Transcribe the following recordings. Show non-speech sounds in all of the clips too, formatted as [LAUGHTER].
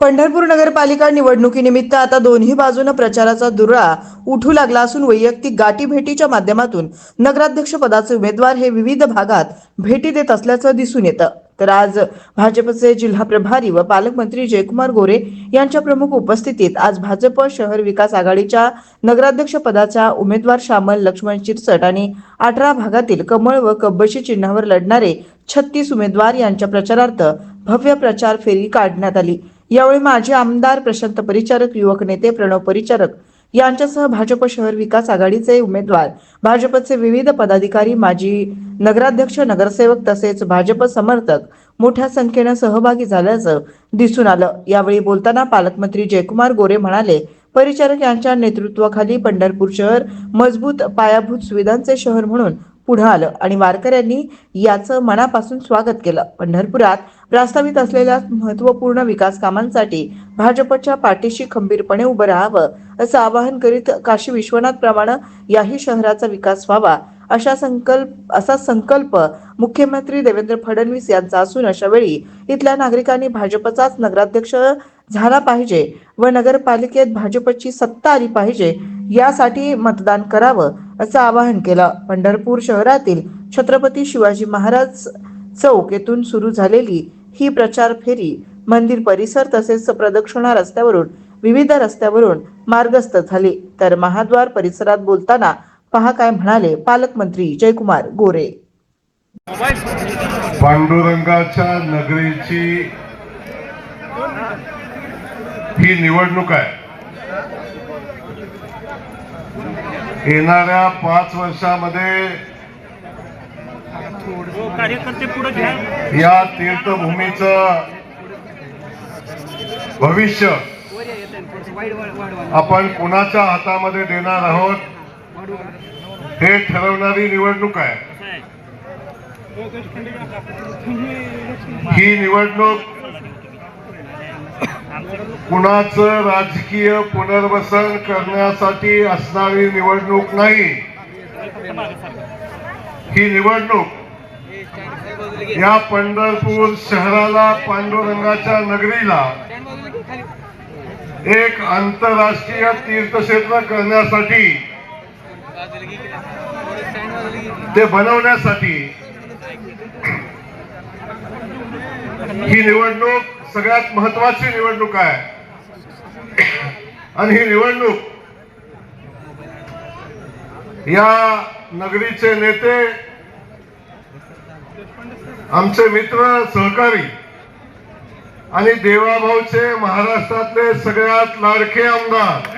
पंढरपूर नगरपालिका निवडणुकीनिमित्त आता दोन्ही बाजूनं प्रचाराचा दुरळा उठू लागला असून वैयक्तिक गाठीभेटीच्या माध्यमातून नगराध्यक्ष पदाचे उमेदवार हे विविध भागात भेटी देत असल्याचं दिसून येतं. तर आज भाजपचे जिल्हा प्रभारी व पालकमंत्री जयकुमार गोरे यांच्या प्रमुख उपस्थितीत आज भाजप शहर विकास आघाडीच्या नगराध्यक्ष पदाच्या उमेदवार श्यामल लक्ष्मण चिरसट आणि अठरा भागातील कमळ व कब्बशी चिन्हावर लढणारे छत्तीस उमेदवार यांच्या प्रचारार्थ भव्य प्रचार फेरी काढण्यात आली. यावेळी माजी आमदार प्रशांत परिचारक युवक नेते प्रणव परिचारक यांच्यासह भाजप शहर विकास आघाडीचे उमेदवार भाजपचे विविध पदाधिकारी माजी नगराध्यक्ष नगरसेवक तसेच भाजप समर्थक मोठ्या संख्येनं सहभागी झाल्याचं दिसून आलं. यावेळी बोलताना पालकमंत्री जयकुमार गोरे म्हणाले परिचारक यांच्या नेतृत्वाखाली पंढरपूर शहर मजबूत पायाभूत सुविधांचे शहर म्हणून पुढे आलं आणि वारकऱ्यांनी याचं मनापासून स्वागत केलं. पंढरपुरात प्रस्तावित असलेल्या महत्त्वपूर्ण विकास कामांसाठी भाजपच्या पाठीशी खंबीरपणे उभं राहावं असं आवाहन करीत काशी विश्वनाथ प्रमाणे याही शहराचा विकास व्हावा अशा संकल्प असा संकल्प मुख्यमंत्री देवेंद्र फडणवीस यांचा असून अशा वेळी इथल्या नागरिकांनी भाजपचाच नगराध्यक्ष झाला पाहिजे व नगरपालिकेत भाजपची सत्ता आली पाहिजे यासाठी मतदान करावं असं आवाहन केलं. पंढरपूर शहरातील छत्रपती शिवाजी महाराज चौक येथून सुरू झालेली ही प्रचार फेरी मंदिर परिसर तसेच प्रदक्षिणा रस्त्यावरून विविध रस्त्यावरून मार्गस्थ झाली. तर महाद्वार परिसरात बोलताना पहा काय म्हणाले पालकमंत्री जयकुमार गोरे. पांडुरंगाच्या नगरीची ही निवडणूक आहे. येणाऱ्या पाच वर्षामध्ये या तीर्थभूमीचं भविष्य आपण कुणाच्या हातामध्ये देणार आहोत हे ठरवणारी निवडणूक आहे. ही निवडणूक कुणाचं राजकीय पुनर्वसन करण्यासाठी असणारी निवडणूक नाही. ही निवडणूक या पंढरपूर शहराला पांडुरंगाच्या नगरीला एक आंतरराष्ट्रीय तीर्थक्षेत्र करण्यासाठी ते बनवण्यासाठी ही निवडणूक सगळ्यात महत्वाची निवडणूक आहे. आणि ही निवडणूक या नगरीचे नेते आमचे मित्र सहकारी आणि देवाभाऊचे महाराष्ट्रातले सगळ्यात लाडके आमदार.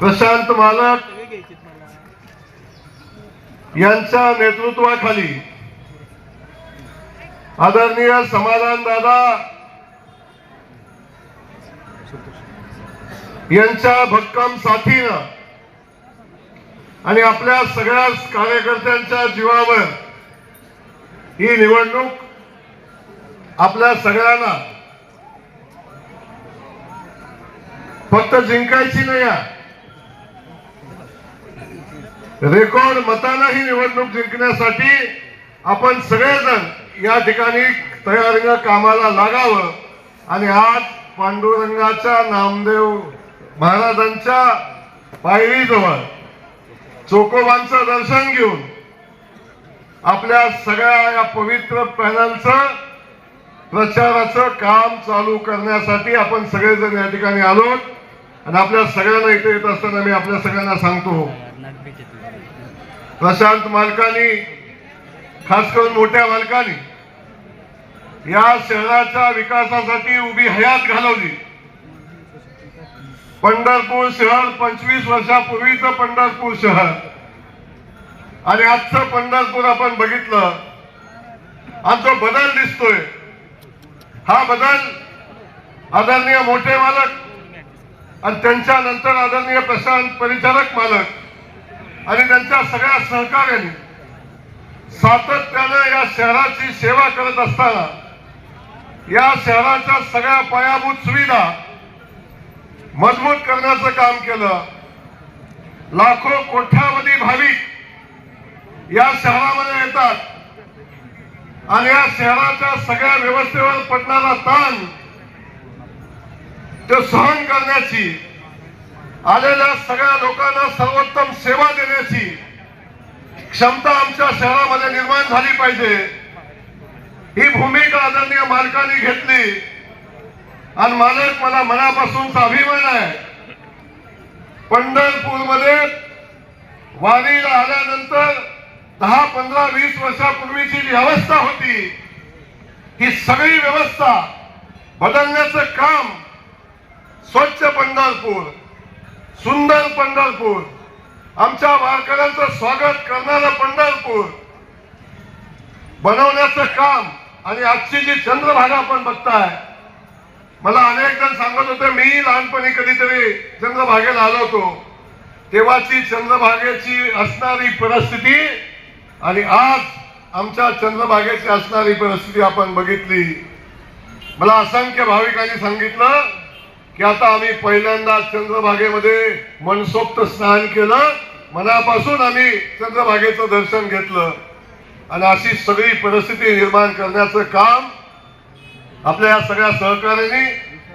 प्रशांत मालक यांच्या नेतृत्वाखाली आदरणीय समाधान दादा यांच्या भक्कम साथीनं आणि आपल्या सगळ्याच कार्यकर्त्यांच्या जीवावर ही निवडणूक आपल्या सगळ्यांना फक्त जिंकायची नाही रेकॉर्ड मताना ही निवडणूक जिंकण्यासाठी आपण सगळेजण या ठिकाणी तयारीनं कामाला लागावं. आणि आज पांडुरंगाच्या नामदेव महाराजांच्या पायरीजवळ चोकोबांचं दर्शन घेऊन आपल्या सगळ्या या पवित्र पॅनलचं प्रचाराचं काम चालू करण्यासाठी आपण सगळेजण या ठिकाणी आलो. आणि आपल्या सगळ्यांना इथे येत असताना मी आपल्या सगळ्यांना सांगतो प्रशांत मालकानी खास करून मोठ्या मालकानी या शहराच्या विकासासाठी उभी हयात घालवली. पंढरपूर शहर पंचवीस वर्षापूर्वीचं पंढरपूर शहर. आणि आजचं पंढरपूर आपण बघितलं आणि जो बदल दिसतोय. हा बदल आदरणीय मोठे मालक आणि त्यांच्या नंतर आदरणीय प्रशांत परिचारक मालक आणि त्यांच्या सगळ्या सहकार्याने सातत्यानं या शहराची सेवा करत असताना या शहराच्या सगळ्या पायाभूत सुविधा मजबूत करण्याचं काम केलं. लाखो कोट्यावधी भाविक या शहरामध्ये येतात. आणि या शहराच्या सगळ्या व्यवस्थेवर पडणारा ताण ते सहन करण्याची आलेल्या सगळ्या लोकांना सर्वोत्तम सेवा देण्याची क्षमता आमच्या शहरामध्ये निर्माण झाली पाहिजे. ही भूमिका आदरणीय मालकाने घेतली. आणि मालक मला मनापासूनचा अभिमान आहे. पंढरपूरमध्ये वारीला आल्यानंतर दहा पंधरा वीस वर्षापूर्वीची जी अवस्था होती ही सगळी व्यवस्था बदलण्याचं काम स्वच्छ पंढरपूर सुंदर पंढरपूर आमच्या वारकऱ्यांचं स्वागत करणारं पंढरपूर बनवण्याचं काम आणि आजची जी चंद्रभागा आपण बघताय मला अनेक जण सांगत होते मी लहानपणी कधीतरी चंद्रभागेला आलो होतो. तेव्हाची चंद्रभागेची असणारी परिस्थिती आणि आज आमच्या चंद्रभागेची असणारी परिस्थिती आपण बघितली. मला असंख्य भाविकांनी सांगितलं की आता आम्ही पहिल्यांदा चंद्रभागेमध्ये मनसोक्त स्नान केलं. मनापासून आम्ही चंद्रभागेचं दर्शन घेतलं. आणि अशी सगळी परिस्थिती निर्माण करण्याचं काम आपल्या या सगळ्या सहकार्यांनी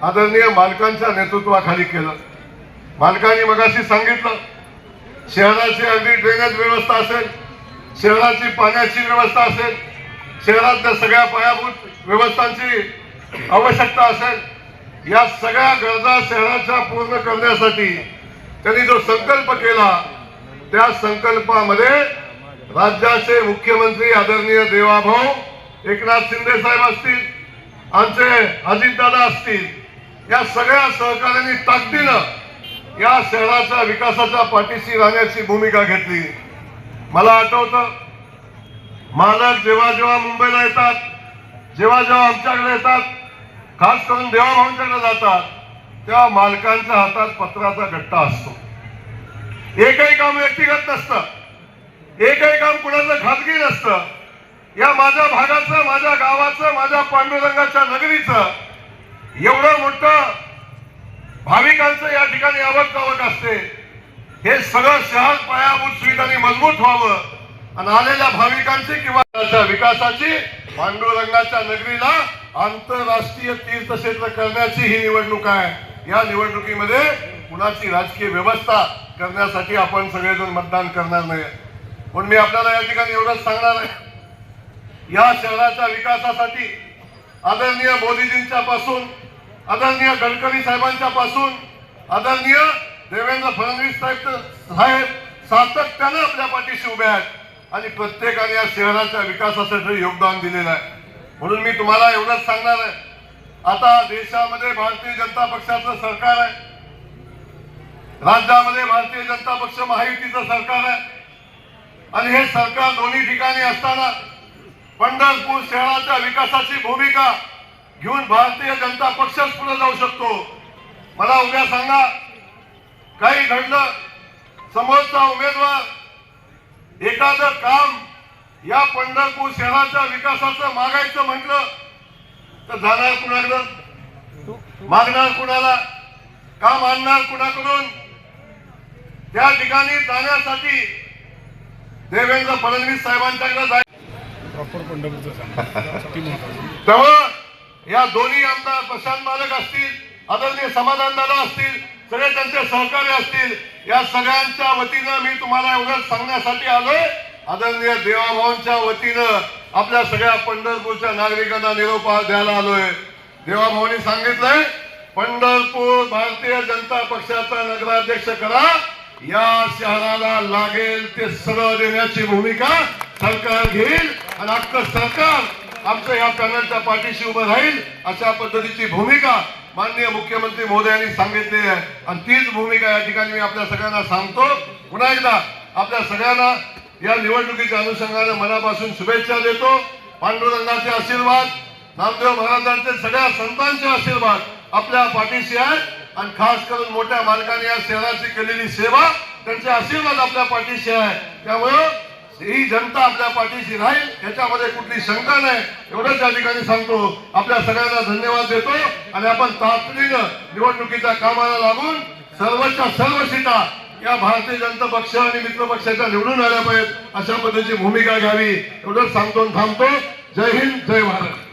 आदरणीय मालकांच्या नेतृत्वाखाली केलं. मालकांनी मगाशी सांगितलं शहराची अगदी ड्रेनेज व्यवस्था असेल शहराची पाण्याची व्यवस्था असेल शहरातल्या सगळ्या पायाभूत व्यवस्थांची आवश्यकता असेल या सगळ्या गरजा शहराच्या पूर्ण करण्यासाठी त्यांनी जो संकल्प केला त्या संकल्पामध्ये राज्याचे मुख्यमंत्री आदरणीय देवाभाऊ एकनाथ शिंदे साहेब असतील आमचे अजितदादा असतील या सगळ्या सहकाऱ्यांनी ताकदीनं या शहराच्या विकासाच्या पाठीशी राहण्याची भूमिका घेतली. मला आठवतं मालक जेव्हा जेव्हा मुंबईला येतात जेव्हा जेव्हा आमच्याकडे येतात खास करून देवाभाऊंच्याकडे जातात तेव्हा मालकांच्या हातात पत्राचा गट्टा असतो. एकही काम व्यक्तिगत नसतं. एकही काम कुणाचं खाजगी नसतं. या माझ्या भागाचं माझ्या गावाचं माझ्या पांडुरंगाच्या नगरीचं एवढं मोठं भाविकांचं या ठिकाणी आवक आवक असते. हे सगळं शहर पायाभूत सुविधांनी मजबूत व्हावं. आणि आलेल्या भाविकांची किंवा विकासाची पांडुरंगाच्या नगरीला आंतरराष्ट्रीय तीर्थक्षेत्र करण्याची ही निवडणूक आहे. या निवडणुकीमध्ये कुणाची राजकीय व्यवस्था करण्यासाठी आपण सगळेजण मतदान करणार नाही. पण मी आपल्याला या ठिकाणी एवढंच सांगणार आहे. या शहराच्या विकासासाठी आदरणीय मोदीजींच्या पासून आदरणीय गडकरी साहेबांच्या पासून आदरणीय देवेंद्र फडणवीस साहेब साहेब सातत्यानं आपल्या पाठीशी उभे आहेत आणि प्रत्येकाने या शहराच्या विकासासाठी योगदान दिलेलं आहे. म्हणून मी तुम्हाला एवढंच सांगणार आहे. आता देशामध्ये भारतीय जनता पक्षाचं सरकार आहे. राज्यामध्ये भारतीय जनता पक्ष महायुतीचं सरकार आहे. आणि हे सरकार दोन्ही ठिकाणी असताना पंढरपूर शहराच्या विकासाची भूमिका घेऊन भारतीय जनता पक्षच पुढे जाऊ शकतो. मला उद्या सांगा काही घडलं समोरचा उमेदवार एखादं काम या पंढरपूर शहराच्या विकासाचं मागायचं म्हटलं तर जाणार कुणाकडं? मागणार कुणाला? काम आणणार कुणाकडून? त्या ठिकाणी जाण्यासाठी देवेंद्र फडणवीस साहेबांच्याकडे जाय [LAUGHS] त्यामुळं या दोन्ही आमदार प्रशांत मालक असतील आदरणीय समाधान दादा असतील सगळे त्यांचे सहकार्य असतील या सगळ्यांच्या वतीनं मी तुम्हाला एवढं सांगण्यासाठी आलोय. आदरणीय देवाभाऊंच्या वतीनं आपल्या सगळ्या पंढरपूरच्या नागरिकांना निरोप द्यायला आलोय. देवाभाऊनी सांगितलंय पंढरपूर भारतीय जनता पक्षाचा नगराध्यक्ष करा. या शहराला लागेल ते सरळ देण्याची भूमिका सरकार घेईल आणि अख्खं सरकार आमचं या पॅनलच्या पाठीशी उभं राहील अशा पद्धतीची भूमिका माननीय मुख्यमंत्री मोदयांनी सांगितलेली आहे. आणि तीच भूमिका या ठिकाणी मी आपल्या सगळ्यांना सांगतो. पुन्हा एकदा आपल्या सगळ्यांना या निवडणुकीच्या अनुषंगाने मनापासून शुभेच्छा देतो. पांडुरंगाचे आशीर्वाद नामदेव महाराजांचे सगळ्या संतांचे आशीर्वाद आपल्या पाठीशी आहेत आणि खास करून मोठ्या मालकाने या शहराची केलेली सेवा त्यांचे आशीर्वाद आपल्या पाठीशी आहे. त्यामुळं ही जनता आपल्या पाठीशी राहील याच्यामध्ये कुठली शंका नाही. एवढंच या ठिकाणी सांगतो. आपल्या सगळ्यांना धन्यवाद देतो आणि आपण तातडीनं निवडणुकीच्या कामाला लागून सर्वच्या सर्व सीटा या भारतीय जनता पक्ष आणि मित्र पक्षाच्या निवडून आल्या पाहिजेत. अशा पद्धतीची भूमिका घ्यावी. एवढंच सांगतो आणि थांबतो. जय हिंद जय भारत.